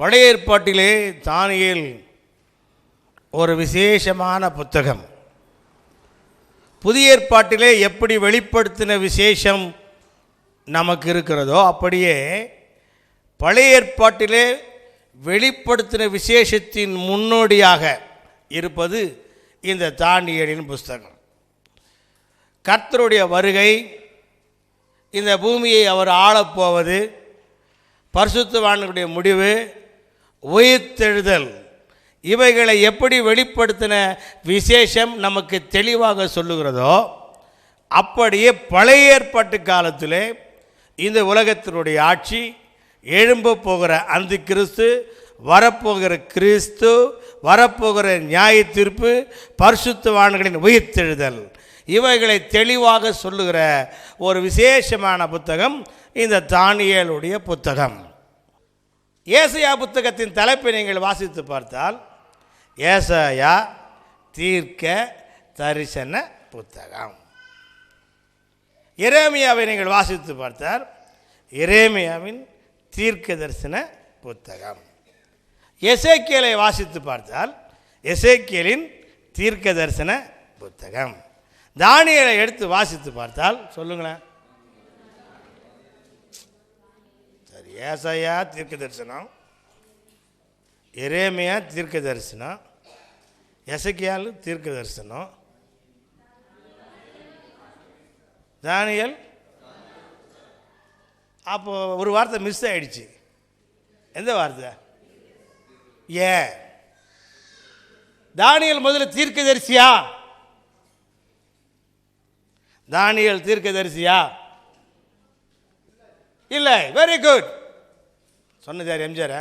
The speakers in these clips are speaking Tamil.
பழைய ஏற்பாட்டிலே தானியல் ஒரு விசேஷமான புத்தகம். புதிய ஏற்பாட்டிலே எப்படி வெளிப்படுத்தின விசேஷம் நமக்கு இருக்கிறதோ அப்படியே பழைய ஏற்பாட்டிலே வெளிப்படுத்தின விசேஷத்தின் முன்னோடியாக இருப்பது இந்த தானியலின் புஸ்தகம். கர்த்தருடைய வருகை இந்த பூமியை அவர் ஆளப்போவது பரிசுத்தவான்களுடைய முடிவு உயிர்த்தெழுதல். இவைகளை எப்படி வெளிப்படுத்தின விசேஷம் நமக்கு தெளிவாக சொல்லுகிறதோ அப்படியே பழைய ஏற்பாட்டு காலத்திலே இந்த உலகத்தினுடைய ஆட்சி எழும்ப போகிற அந்த கிறிஸ்து வரப்போகிற கிறிஸ்து வரப்போகிற நியாய தீர்ப்பு பரிசுத்தவான்களின் உயிர்த்தெழுதல். இவைகளை தெளிவாக சொல்லுகிற ஒரு விசேஷமான புத்தகம் இந்த தானியலுடைய புத்தகம். ஏசையா புத்தகத்தின் தலைப்பை நீங்கள் வாசித்து பார்த்தால் ஏசையா தீர்க்க தரிசன புத்தகம். இரேமியாவை நீங்கள் வாசித்து பார்த்தால் இரேமியாவின் தீர்க்க தரிசன புத்தகம். எசேக்கியலை வாசித்து பார்த்தால் எசேக்கியலின் தீர்க்க தரிசன புத்தகம். தானியலை எடுத்து வாசித்து பார்த்தால் சொல்லுங்களேன் சரி ஏசையா தீர்க்க தரிசனம் எரேமையா தீர்க்க தரிசனம் எசக்கியால் தீர்க்க தரிசனம் தானியல். அப்போ ஒரு வார்த்தை மிஸ் ஆகிடுச்சு எந்த வார்த்தை? ஏ. தானியல் முதல்ல தீர்க்கதரிசியா? தானியல் தீர்க்கதரிசியா? இல்லை. வெரி குட் சொன்னது யார் எம்ஜிஆரா?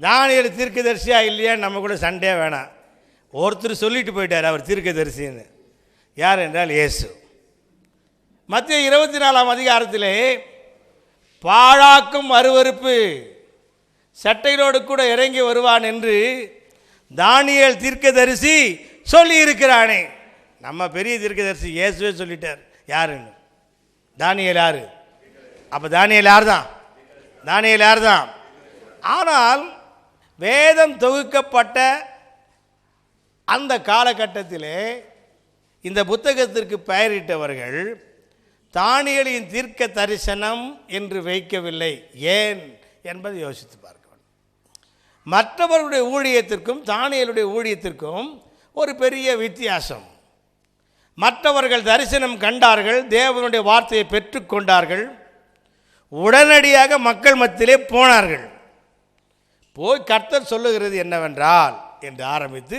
தீர்க்க தீர்க்கதரிசியா இல்லையா? நம்ம கூட சண்டே வேணாம். ஒருத்தர் சொல்லிட்டு போயிட்டார் அவர் தீர்க்கதரிசின்னு. யார் என்றால் இயேசு. மத்திய இருபத்தி நாலாம் அதிகாரத்திலே பாழாக்கும் அருவருப்பு சட்டையிலோடு கூட இறங்கி வருவான் என்று தானியல் தீர்க்கதரிசி சொல்லி இருக்கிறானே நம்ம பெரிய தீர்க்கதரிசி இயேசுவே சொல்லிட்டார். யாருன்னு? தானியல் யார்? அப்போ தானியல் யார் தான் தானியல் யார் தான் ஆனால் வேதம் தொகுக்கப்பட்ட அந்த காலகட்டத்திலே இந்த புத்தகத்திற்கு பெயரிட்டவர்கள் தானியலின் தீர்க்க தரிசனம் என்று வைக்கவில்லை. ஏன் என்பதை யோசித்து பார்க்க வேண்டும் மற்றவர்களுடைய ஊழியத்திற்கும் தானியலுடைய ஊழியத்திற்கும் ஒரு பெரிய வித்தியாசம். மற்றவர்கள் தரிசனம் கண்டார்கள் தேவனுடைய வார்த்தையை பெற்றுக்கொண்டார்கள் உடனடியாக மக்கள் மத்தியிலே போனார்கள். போய் கர்த்தர் சொல்லுகிறது என்னவென்றால் என்று ஆரம்பித்து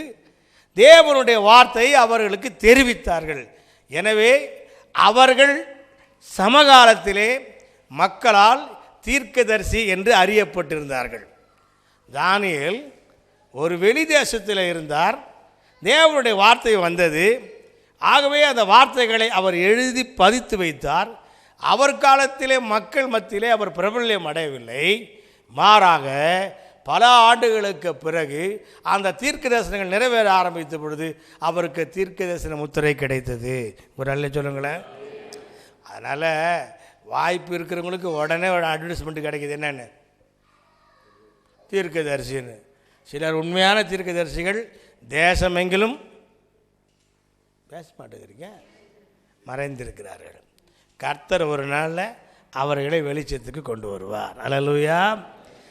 தேவனுடைய வார்த்தையை அவர்களுக்கு தெரிவித்தார்கள். எனவே அவர்கள் சமகாலத்திலே மக்களால் தீர்க்கதரிசி என்று அறியப்பட்டிருந்தார்கள். தானியல் ஒரு வெளி தேசத்தில் இருந்தார். தேவனுடைய வார்த்தை வந்தது. ஆகவே அந்த வார்த்தைகளை அவர் எழுதி பதித்து வைத்தார். அவர் காலத்திலே மக்கள் மத்தியிலே அவர் பிரபல்யம் அடையவில்லை. மாறாக பல ஆண்டுகளுக்கு பிறகு அந்த தீர்க்க தரிசனங்கள் நிறைவேற ஆரம்பித்த பொழுது அவருக்கு தீர்க்க தரிசன முத்திரை கிடைத்தது. ஒரு நல்ல சொல்லுங்களேன். அதனால் வாய்ப்பு இருக்கிறவங்களுக்கு உடனே ஒரு அட்வர்டைஸ்மெண்ட் கிடைக்குது. என்னென்னு? தீர்க்கதரிசின்னு. சிலர் உண்மையான தீர்க்கதரிசிகள் தேசமெங்கிலும் பேச மாட்டேங்கிறீங்க? மறைந்திருக்கிறார்கள். கர்த்தர் ஒரு நாளில் அவர்களை வெளிச்சத்துக்கு கொண்டு வருவார். அலலுயா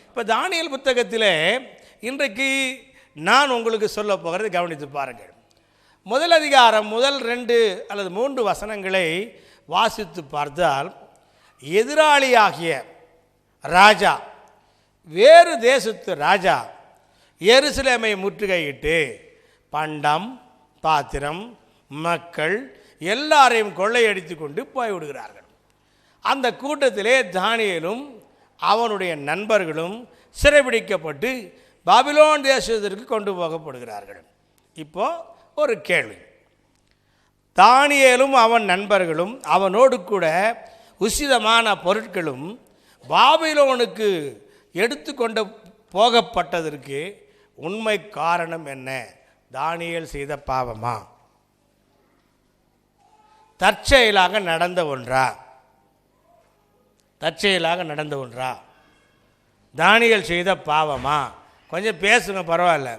இப்போ தானியல் புத்தகத்தில் இன்றைக்கு நான் உங்களுக்கு சொல்ல போகிறது கவனித்து பாருங்கள். முதல் அதிகாரம் முதல் ரெண்டு அல்லது மூன்று வசனங்களை வாசித்து பார்த்தால் எதிராளியாகிய ராஜா வேறு தேசத்து ராஜா எருசலேமை முற்றுகையிட்டு பண்டம் பாத்திரம் மக்கள் எல்லாரையும் கொள்ளையடித்து கொண்டு போய்விடுகிறார்கள். அந்த கூட்டத்திலே தானியலும் அவனுடைய நண்பர்களும் சிறைபிடிக்கப்பட்டு பாபிலோன் தேசத்திற்கு கொண்டு போகப்படுகிறார்கள். இப்போ ஒரு கேள்வி. தானியலும் அவன் நண்பர்களும் அவனோடு கூட உசிதமான பொருட்களும் பாபிலோனுக்கு எடுத்துக்கொண்டு போகப்பட்டதற்கு உண்மை காரணம் என்ன? தானியல் செய்த பாவமா? தற்செயலாக நடந்த ஒன்றா? தற்செயலாக நடந்த ஒன்றா? தானியல் செய்த பாவமா? கொஞ்சம் பேசுங்க பரவாயில்ல.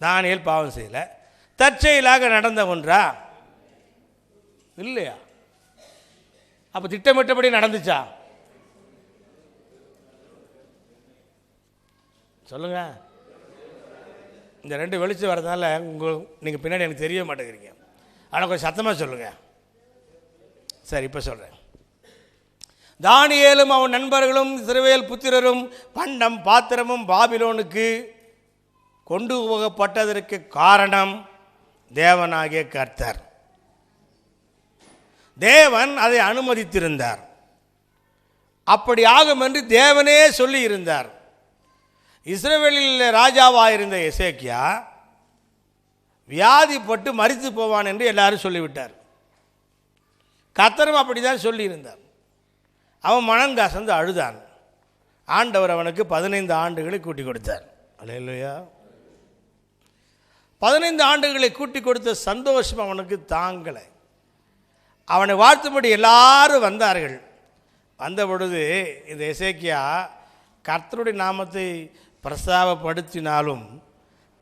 தானியல் பாவம் செய்யலை. தற்செயலாக நடந்த ஒன்றா? இல்லையா? அப்போ திட்டமிட்டபடி நடந்துச்சா? சொல்லுங்க. இந்த ரெண்டு வெளிச்சம் வரதுனால உங்கள் நீங்கள் பின்னாடி எனக்கு தெரிய மாட்டேங்கிறீங்க. ஆனால் கொஞ்சம் சத்தமாக சொல்லுங்கள் சரி இப்போ சொல்கிறேன் தானியேலும் அவன் நண்பர்களும் சிறுவேல் புத்திரரும் பண்டம் பாத்திரமும் பாபிலோனுக்கு கொண்டு போகப்பட்டதற்கு காரணம் தேவனாகிய கர்த்தர். தேவன் அதை அனுமதித்திருந்தார். அப்படி ஆகும் என்று தேவனே சொல்லி இருந்தார் இஸ்ரேலில் ராஜாவாக இருந்த எசேக்கியா வியாதிப்பட்டு மறித்து போவான் என்று எல்லாரும் சொல்லிவிட்டார். கத்தரும் அப்படி தான் சொல்லியிருந்தார். அவன் மனம் கசந்து அழுதான். ஆண்டவர் அவனுக்கு பதினைந்து ஆண்டுகளை கூட்டி கொடுத்தார். அல்லையா பதினைந்து ஆண்டுகளை கூட்டி கொடுத்த சந்தோஷம் அவனுக்கு தாங்கலை. அவனை வாழ்த்தும்படி எல்லாரும் வந்தார்கள். வந்த பொழுது இந்த இசைக்கியா கர்த்தருடைய நாமத்தை பிரஸ்தாபப்படுத்தினாலும்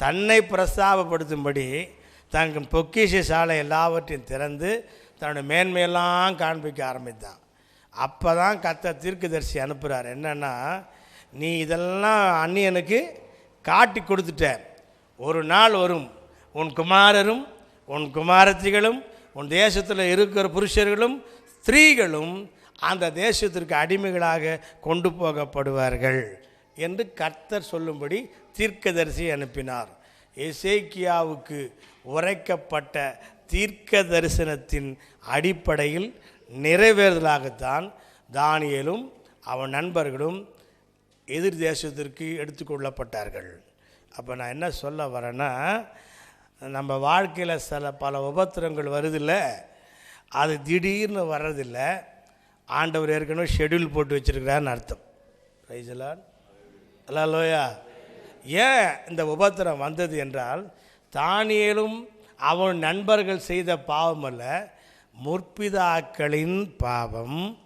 தன்னை பிரஸ்தாபப்படுத்தும்படி தன் பொக்கிஷ சாலை எல்லாவற்றையும் திறந்து தன்னுடைய மேன்மையெல்லாம் காண்பிக்க ஆரம்பித்தான். அப்போ தான் கத்த தீர்க்கதரிசி அனுப்புகிறார் என்னென்னா நீ இதெல்லாம் அந்நியனுக்கு காட்டி கொடுத்துட்ட. ஒரு நாள் வரும் உன் குமாரரும் உன் குமாரத்திகளும் உன் தேசத்தில் இருக்கிற புருஷர்களும் ஸ்திரீகளும் அந்த தேசத்திற்கு அடிமைகளாக கொண்டு போகப்படுவார்கள் என்று கர்த்தர் சொல்லும்படி தீர்க்கதரிசி அனுப்பினார். எசேக்கியாவுக்கு உரைக்கப்பட்ட தீர்க்க தரிசனத்தின் அடிப்படையில் நிறைவேறுதலாகத்தான் தானியலும் அவன் நண்பர்களும் எதிர் தேசத்திற்கு எடுத்துக்கொள்ளப்பட்டார்கள் அப்போ நான் என்ன சொல்ல வரேன்னா நம்ம வாழ்க்கையில் சில பல உபத்திரங்கள் வருதில்ல. அது திடீர்னு வர்றதில்லை. ஆண்டவர் ஏற்கனவே ஷெட்யூல் போட்டு வச்சுருக்கிறான்னு அர்த்தம். ரைசலான் அல்லா லோயா ஏன் இந்த உபத்திரம் வந்தது என்றால் தானியலும் அவன் நண்பர்கள் செய்த பாவம் அல்ல முற்பிதாக்களின் பாவம்.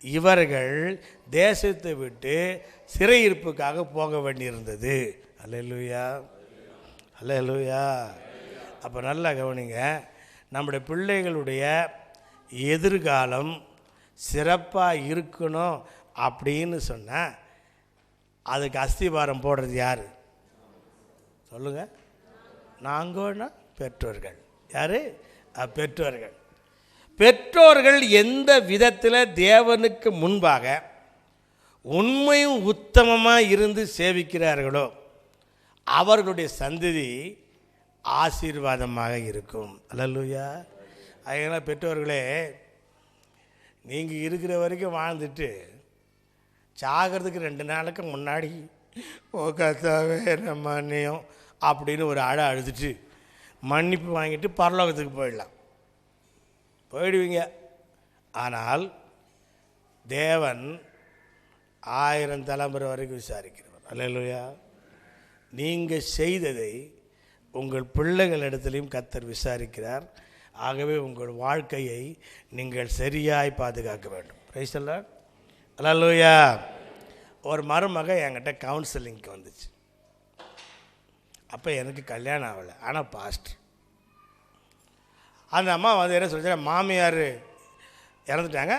இவர்கள் தேசத்தை விட்டு சிறையிருப்புக்காக போக வேண்டியிருந்தது. அல்லேலூயா. அல்லேலூயா. அப்போ நல்லா கவனிங்க நம்முடைய பிள்ளைகளுடைய எதிர்காலம் சிறப்பாக இருக்கணும் அப்படின்னு சொன்னால் அதுக்கு அஸ்திபாரம் போடுறது யார்? சொல்லுங்கள் நாங்கன்னா பெற்றோர்கள். யார்? பெற்றோர்கள். பெற்றோர்கள் எந்த விதத்தில் தேவனுக்கு முன்பாக உண்மையும் உத்தமமாக இருந்து சேவிக்கிறார்களோ அவர்களுடைய சந்ததி ஆசீர்வாதமாக இருக்கும். அல்லூயா அதனால் பெற்றோர்களே நீங்கள் இருக்கிற வரைக்கும் வாழ்ந்துட்டு சாகிறதுக்கு ரெண்டு நாளுக்கு முன்னாடி ஓ கத்தாவே நம்ம அப்படின்னு ஒரு அழை அழுதுட்டு மன்னிப்பு வாங்கிட்டு பரலோகத்துக்கு போயிடலாம். போயிடுவீங்க. ஆனால் தேவன் ஆயிரம் தலைமுறை வரைக்கும் விசாரிக்கிறவர். அல்லையா நீங்கள் செய்ததை உங்கள் பிள்ளைகளிடத்திலையும் கத்தர் விசாரிக்கிறார். ஆகவே உங்கள் வாழ்க்கையை நீங்கள் சரியாய் பாதுகாக்க வேண்டும். ரைசல்லா அல்லையா ஒரு மருமக என்கிட்ட கவுன்சிலிங்க்கு வந்துச்சு. அப்போ எனக்கு கல்யாணம் ஆகலை. ஆனால் பாஸ்ட் அந்த அம்மா வந்து என்ன சொல்லிச்சு மாமியார் இறந்துட்டாங்க.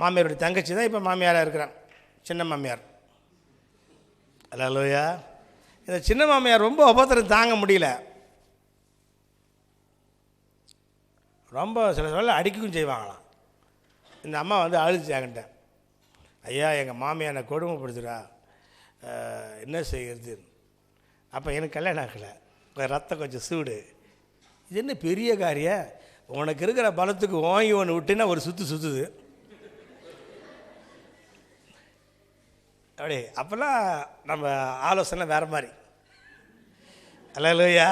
மாமியாருடைய தங்கச்சி தான் இப்போ மாமியாராக இருக்கிறான் சின்ன மாமியார். அல்லையா இந்த சின்ன மாமியார் ரொம்ப உபத்திரம் தாங்க முடியல. ரொம்ப சில சொல்ல அடிக்கவும் செய்வாங்களாம். இந்த அம்மா வந்து அழுதுச்சாங்கிட்டேன் ஐயா எங்கள் மாமியார் என்னை கொடுமைப்படுத்துகிறா என்ன செய்கிறது அப்போ எனக்கு கல்யாணம் ஆகலை. ரத்தம் கொஞ்சம் சூடு. இது என்ன பெரிய காரியம் உனக்கு இருக்கிற பலத்துக்கு ஓங்கி ஒன்று விட்டுன்னா ஒரு சுற்று சுற்றுது அப்படி அப்போல்லாம் நம்ம ஆலோசனை வேறு மாதிரி. அல்லையா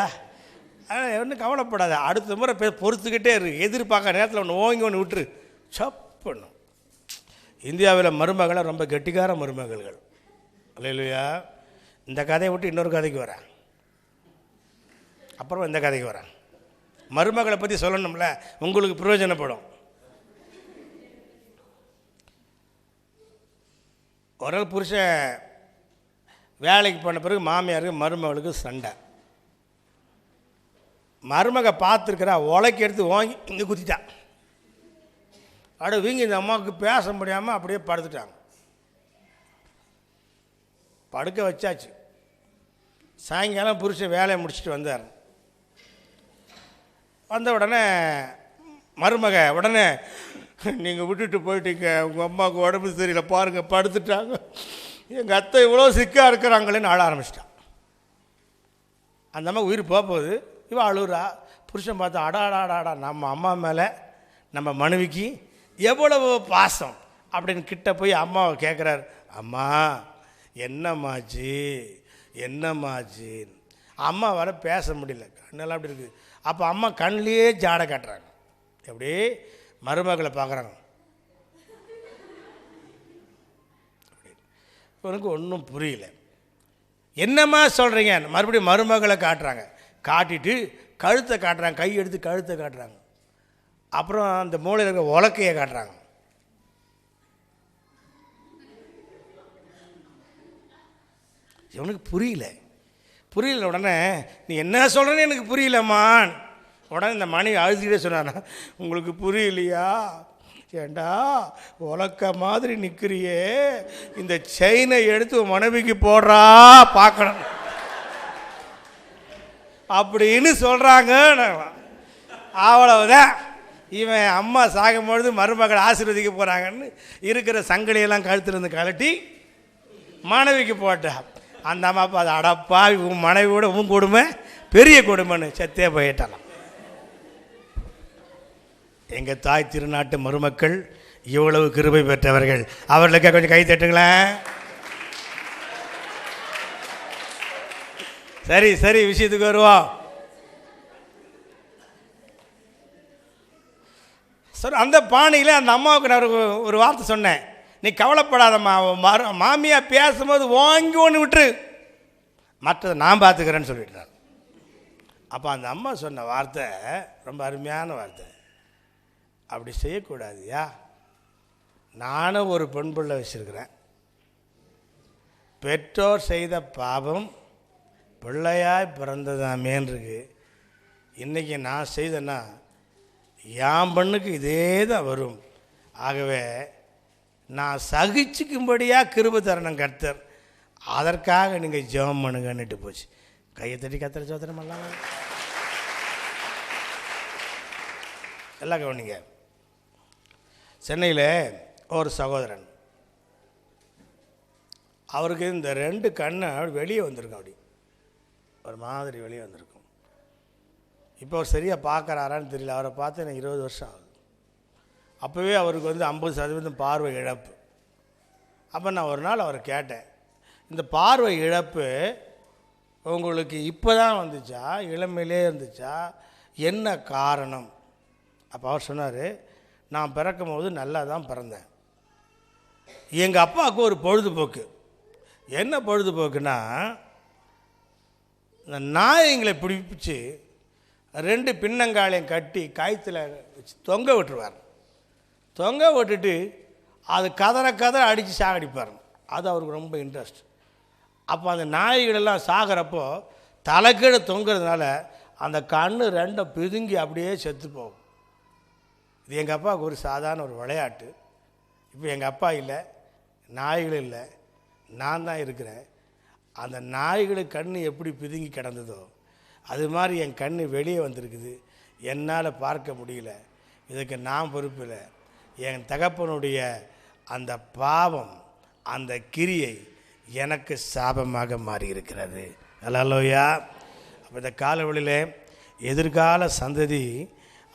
ஆனால் ஒன்றும் கவலைப்படாத. அடுத்த முறை பே பொறுத்துக்கிட்டே இருக்கு எதிர்பார்க்க நேரத்தில் ஒன்று ஓங்கி ஒன்று விட்டுரு. சப்பண்ணும் இந்தியாவில் மருமகளை ரொம்ப கெட்டிக்கார மருமகள்கள். அல்லையா இந்த கதையை விட்டு இன்னொரு கதைக்கு வரேன். அப்புறம் இந்த கதைக்கு வரேன். மருமகளை பற்றி சொல்லணும்ல உங்களுக்கு பிரயோஜனப்படும். ஒரு நாள் புருஷன் வேலைக்கு போன பிறகு மாமியாருக்கு மருமகளுக்கு சண்டை. மருமக பார்த்துருக்கிறா உலக்கி எடுத்து வாங்கி இங்கே குத்திட்டான். அட வீங்கி இந்த அம்மாவுக்கு பேச முடியாமல் அப்படியே படுத்துட்டாங்க படுக்க வச்சாச்சு. சாயங்காலம் புருஷன் வேலையை முடிச்சுட்டு வந்தார். வந்த உடனே மருமக உடனே நீங்கள் விட்டுட்டு போயிட்டீங்க. உங்கள் அம்மாவுக்கு உடம்பு சரியில்லை. பாருங்கள் படுத்துட்டாங்க. எங்கள் அத்தை இவ்வளோ சிக்காக இருக்கிறாங்களேன்னு ஆள ஆரம்பிச்சிட்டான் அந்த அம்மா உயிர் போக போகுது. இவள் அழுகுறா புருஷன் பார்த்தா அடா அடா அடா, அடா நம்ம அம்மா மேலே நம்ம மனைவிக்கு எவ்வளவு பாசம். அப்படின்னு கிட்ட போய் அம்மாவை கேட்குறாரு அம்மா என்னம்மாச்சு? என்னம்மாச்சு? அம்மா வர பேச முடியல. கண்ணெல்லாம் அப்படி இருக்குது அப்போ அம்மா கண்ணிலேயே ஜாடை காட்டுறாங்க. எப்படி? மருமகளை பார்க்குறாங்க. எனக்கு ஒன்றும் புரியல. என்னம்மா சொல்கிறீங்க மறுபடியும் மருமகளை காட்டுறாங்க. காட்டிட்டு கழுத்தை காட்டுறாங்க. கை எடுத்து கழுத்தை காட்டுறாங்க. அப்புறம் அந்த மூளையில் இருக்கிற உலக்கையை காட்டுறாங்க. இவனுக்கு புரியல. புரியல உடனே நீ என்ன சொல்கிறேன்னு எனக்கு புரியலம்மா உடனே இந்த மனைவி அழுதுகிட்டே சொன்னானா உங்களுக்கு புரியலையா? ஏண்டா உலக்க மாதிரி நிற்கிறியே இந்த செயினை எடுத்து உன் மனைவிக்கு போடுறா பார்க்கணும். அப்படின்னு சொல்கிறாங்க அவ்வளவுதான். இவன் அம்மா சாகும்பொழுது மருமகள் ஆசீர்வதிக்க போகிறாங்கன்னு இருக்கிற சங்கடியெல்லாம் கழுத்துலேருந்து கழட்டி மனைவிக்கு போட்டா. அந்த அம்மா அப்பா அது அடப்பா உன் மனைவியோட உன் கொடுமை பெரிய கொடுமைன்னு செத்தே போயிட்டாலாம் எங்கள் தாய் திருநாட்டு மருமக்கள் இவ்வளவு கிருபை பெற்றவர்கள். அவர்களுக்கு கொஞ்சம் கை தட்டுங்களேன். சரி சரி விஷயத்துக்கு வருவோம். சார் அந்த பாணியில் அந்த அம்மாவுக்கு நான் ஒரு ஒரு வார்த்தை சொன்னேன். நீ கவலைப்படாதம்மா உன் மரு பேசும்போது வாங்கி ஒன்று விட்டுரு. மற்றதை நான் பார்த்துக்கிறேன்னு சொல்லிட்டார் அப்போ அந்த அம்மா சொன்ன வார்த்தை ரொம்ப அருமையான வார்த்தை. அப்படி செய்யக்கூடாதுயா நானும் ஒரு பெண் பிள்ளை வச்சுருக்கிறேன். பெற்றோர் செய்த பாவம் பிள்ளையாய் பிறந்ததாமேன்றிருக்கு இன்றைக்கி நான் செய்தேன்னா என் பெண்ணுக்கு இதே தான் வரும். ஆகவே நான் சகிச்சுக்கும்படியாக கிருப தரணும் கர்த்தர். அதற்காக நீங்கள் ஜெபம் பண்ணுங்கன்னுட்டு போச்சு. கையை தட்டி கத்திர சோதனம் பண்ணலாம்? எல்லாம் கவனிங்க. சென்னையில் ஒரு சகோதரன். அவருக்கு இந்த ரெண்டு கண்ணை அப்படி வெளியே வந்திருக்கும் அப்படி. ஒரு மாதிரி வெளியே வந்திருக்கும். இப்போ அவர் சரியாக பார்க்குறாரான்னு தெரியல. அவரை பார்த்து எனக்கு இருபது வருஷம் ஆகுது. அப்போவே அவருக்கு வந்து ஐம்பது சதவீதம் பார்வை இழப்பு. அப்போ நான் ஒரு நாள் அவரை கேட்டேன் இந்த பார்வை இழப்பு உங்களுக்கு இப்போ தான் வந்துச்சா? இளமையிலே இருந்துச்சா? என்ன காரணம்? அப்போ அவர் சொன்னார் நான் பிறக்கும் போது நல்லா தான் பிறந்தேன். எங்கள் அப்பாவுக்கு ஒரு பொழுதுபோக்கு. என்ன பொழுதுபோக்குன்னா இந்த நாயங்களை பிடிப்பிச்சு ரெண்டு பின்னங்காலையும் கட்டி காய்த்தில் வச்சு தொங்க விட்டுருவார். தொங்க விட்டுட்டு அது கதற கதற அடித்து சாகடிப்பார் அது அவருக்கு ரொம்ப இன்ட்ரெஸ்ட் அப்போ அந்த நாய்களெல்லாம் சாகிறப்போ தலைக்கீழே தொங்குறதுனால அந்த கண் ரெண்டை பிதுங்கி அப்படியே செத்து போகும். இது எங்கள் அப்பாவுக்கு ஒரு சாதாரண ஒரு விளையாட்டு. இப்போ எங்கள் அப்பா இல்லை நாய்கள் இல்லை நான் தான் இருக்கிறேன். அந்த நாய்களுக்கு கண் எப்படி பிதுங்கி கிடந்ததோ அது மாதிரி என் கண் வெளியே வந்திருக்குது. என்னால் பார்க்க முடியல. இதுக்கு நான் பொறுப்பில்லை என் தகப்பனுடைய அந்த பாவம் அந்த கிரியை எனக்கு சாபமாக மாறியிருக்கிறது. அல்லோயா அப்போ இந்த காலவெளியில் எதிர்கால சந்ததி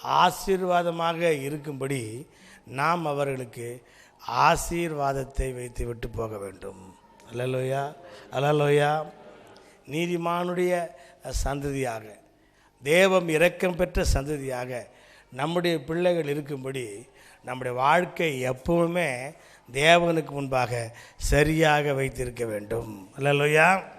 ஆசீர்வாதமாக இருக்கும்படி நாம் அவர்களுக்கு ஆசீர்வாதத்தை வைத்து விட்டு போக வேண்டும். அல்லலோயா. அல்லலோயா. நீதிமானுடைய சந்ததியாக தேவம் இரக்கம் பெற்ற சந்ததியாக நம்முடைய பிள்ளைகள் இருக்கும்படி நம்முடைய வாழ்க்கை எப்பவுமே தேவனுக்கு முன்பாக சரியாக வைத்திருக்க வேண்டும். அல்லலோயா